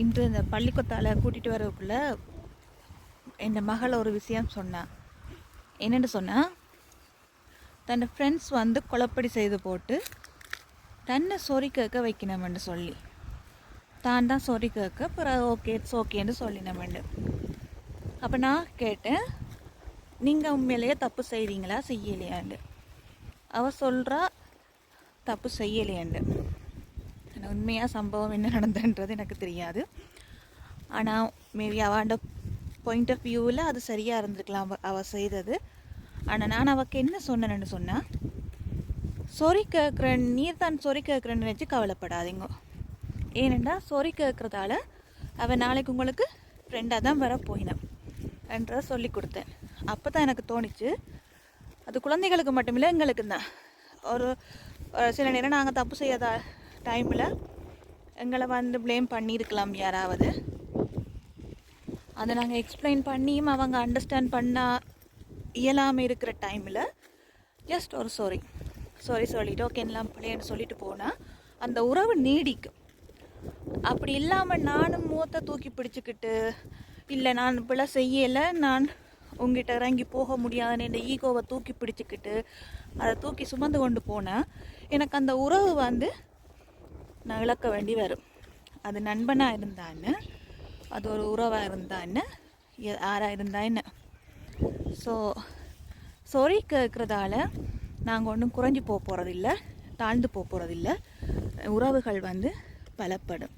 இன்று இந்த பள்ளிக்கூத்தால் கூட்டிகிட்டு வரக்குள்ள என் மகள் ஒரு விஷயம் சொன்னான் என்னென்னு சொன்னால் தன் ஃப்ரெண்ட்ஸ் வந்து குழப்படி செய்து போட்டு தன்னை சொறி கேட்க வைக்கணுமென்று சொல்லி. தான் தான் சொறி கேட்க பிறகு ஓகே இட்ஸ் ஓகேன்னு சொல்லினமெண்டு அப்போ நான் கேட்டேன் நீங்கள் உண்மையிலேயே தப்பு செய்கிறீங்களா செய்யலையாண்டு. அவள் சொல்கிறா தப்பு செய்யலையாண்டு. உண்மையாக சம்பவம் என்ன நடந்தன்றது எனக்கு தெரியாது. ஆனால் மேபி அவண்ட பாயிண்ட் ஆஃப் வியூவில் அது சரியாக இருந்திருக்கலாம் அவ அவள் செய்தது. ஆனால் நான் அவக்கு என்ன சொன்னேன்னு சொன்னால் சொறி கேட்குறேன் நீர் தான் சொறி கேட்குறேன்னு நினச்சி கவலைப்படாதீங்க. ஏனெண்டா சொறி கேட்குறதால அவன் நாளைக்கு உங்களுக்கு ஃப்ரெண்டாக தான் வர போயினான் என்றதை சொல்லி கொடுத்தேன். அப்போ தான் எனக்கு தோணுச்சு அது குழந்தைகளுக்கு மட்டுமில்லை எங்களுக்கு தான். ஒரு ஒரு சில நேரம் நாங்கள் தப்பு செய்யாத டைமில் எங்களை வந்து ப்ளேம் பண்ணியிருக்கலாம் யாராவது. அதை நாங்கள் எக்ஸ்பிளைன் பண்ணியும் அவங்க அண்டர்ஸ்டாண்ட் பண்ண இயலாமல் இருக்கிற டைமில் ஜஸ்ட் ஒரு சாரி சாரி சொல்லிட்டு ஓகே எல்லாம் பிள்ளைன்னு சொல்லிட்டு போனால் அந்த உறவு நீடிக்கும். அப்படி இல்லாமல் நானும் மூத்த தூக்கி பிடிச்சிக்கிட்டு இல்லை நான் இப்பெல்லாம் செய்யலை நான் உங்ககிட்ட இறங்கி போக முடியாதுன்னு இந்த ஈகோவை தூக்கி பிடிச்சிக்கிட்டு அதை தூக்கி சுமந்து கொண்டு போனேன் எனக்கு அந்த உறவு வந்து நான் இழக்க வேண்டி வரும். அது நண்பனாக இருந்தான்னு அது ஒரு உறவாக இருந்தான்னு ஆறாக இருந்தா என்ன ஸோ சொறி கேட்குறதால நாங்கள் ஒன்றும் குறைஞ்சி போக போகிறதில்ல தாழ்ந்து போக போகிறதில்ல உறவுகள் வந்து பலப்படும்.